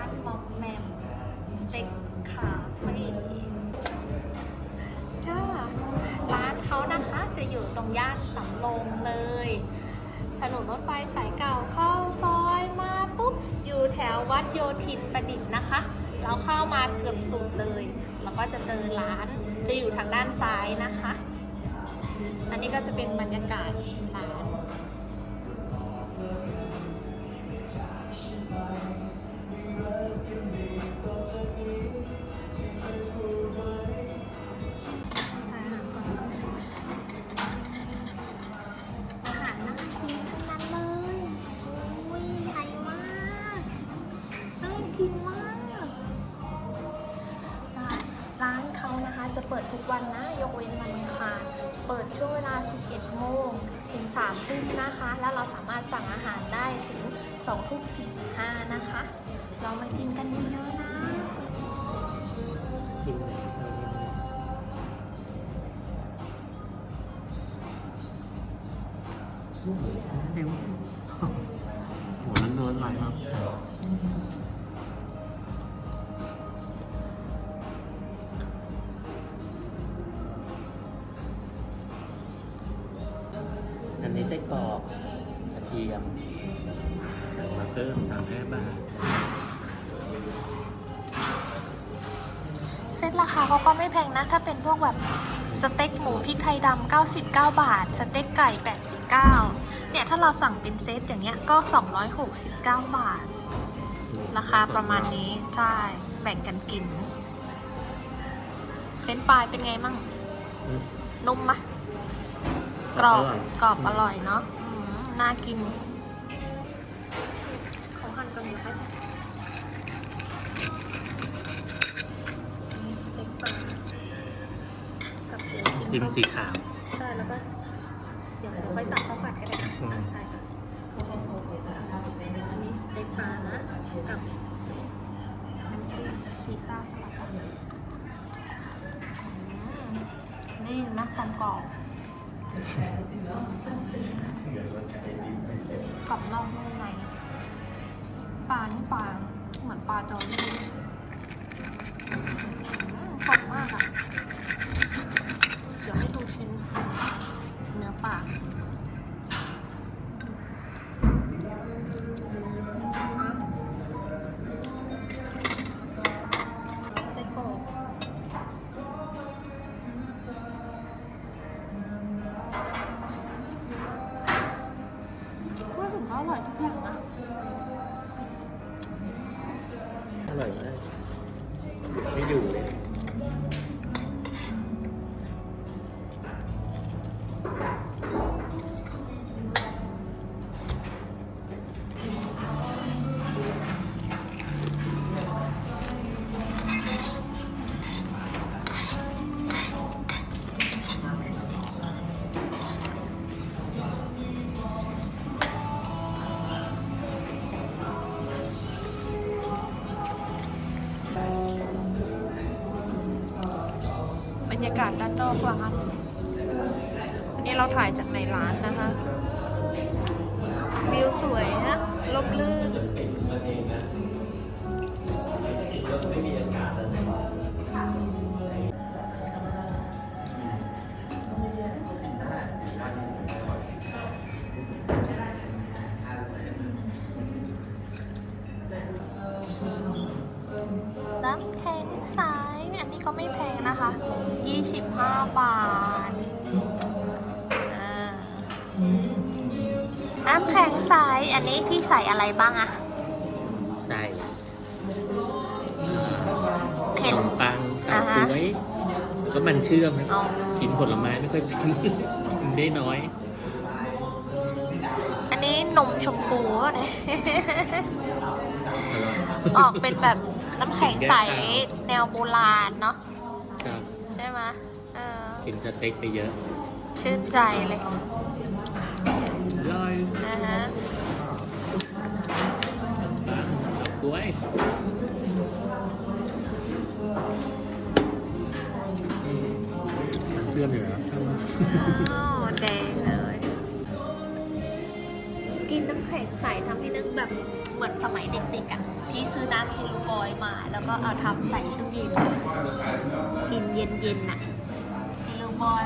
านมอมแมมสเต็กคาเฟ่ค่ะร้านเขานะคะจะอยู่ตรงย่านสำโรงเลย ถนนรถไฟสายเก่าเข้าซอยมาปุ๊บ อยู่แถววัดโยธินประดิษฐ์นะคะเราเข้ามาเกือบสุดเลย แล้วก็จะเจอร้านจะอยู่ทางด้านซ้ายนะคะ อันนี้ก็จะเป็นบรรยากาศร้าน เปิดทุกวันนะ ยกเว้นวันอังคารเปิดช่วงเวลา 11 โมง ถึง 3 ทุ่มนะคะ แล้วเราสามารถสั่งอาหารได้ถึง 2 ทุ่ม 45 นะคะ เรามากินกันเยอะๆนะกินไหนโอ้โหเต็มโส้กรอกกระเทียมสั่งมาเพิ่มสามห้าบาทเซตราคาเขาก็ไม่แพงนะ ถ้าเป็นพวกแบบสเต็กหมูพริกไทยดำ99 บาท สเต็กไก่ 89 เนี่ย ถ้าเราสั่งเป็นเซตอย่างเงี้ยก็ 269 บาท ราคาประมาณนี้ใช่แบ่งกันกินเป็นปลายเป็นไงมั่งอืมนุ่มมะ กรอบอร่อยกรอบอร่อยเนาะอืมน่ากินเขาหั่นกันอยู่ให้มีสเต็กปลากับหมูชิ้นจิ้มสีขาวใช่แล้วก็เดี๋ยวเราค่อยตัดข้าวผัดก็ได้นะอืมใช่ค่ะอันนี้สเต็กปลานะกับน้ำจิ้มซีซ่าสลัดอืมนี่นะความกรอบ กรอบนอกนุ่มในปลานี่ปลาเหมือนปลาดอล ไม่อยู่เลย รรยากาศด้านนอกร้านอันนี้เราถ่ายจากในร้านนะคะ วิวสวยนะลมลื่นน้ำแข็งใส นนี้ก็ไม่แพงนะคะ 25 บาทอ่าน้ำแข็งใส อันนี้พี่ใส่อะไรบ้างอะใส่เห็นขนมปังอ่าเตาฮะก้วยแล้วก็มันเชื่อมนะอ๋อกินผลไม้ไม่ค่อยเป็นกินได้น้อย อันนี้นมชมพูอะเนี่ยอร่อยออกเป็นแบบ น้ำแข็งใสแนวโบราณเนาะครับใช่ไหมเออกินสเต็กไปเยอะ ชื่นใจเลยอร่อยนะฮะเตาก้วยมันเชื่อมอยู่แล้วอ้าวแดงเลยกินน้ แข็งใสทำให้นึกแบบเหมือนสมัยเด็กๆอะที่ซื้อน้ำเฮลูบอยมา แล้วก็เอาทำใส่ตู้เย็นกินเย็นๆน่ะเฮลูบอย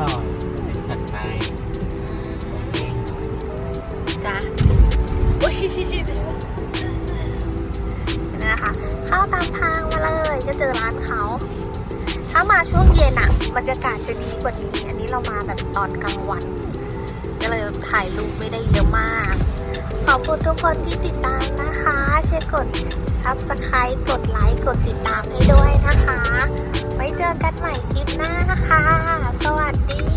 ก็อร่อนสันในเองจ้ะอุ้ยนะคะเข้าตามทางมาเลยก็เจอร้านเขา ถ้ามาช่วงเย็นอะบรรยากาศจะดีกว่านี้ อันนี้เรามาแบบตอนกลางวันก็เลยถ่ายรูปไม่ได้เยอะมาก ขอบคุณทุกคนที่ติดตามนะคะ ช่วยกด subscribe กดไลค์ กดติดตามให้ด้วยนะคะ เจอกันใหม่คลิปหน้านะคะ สวัสดี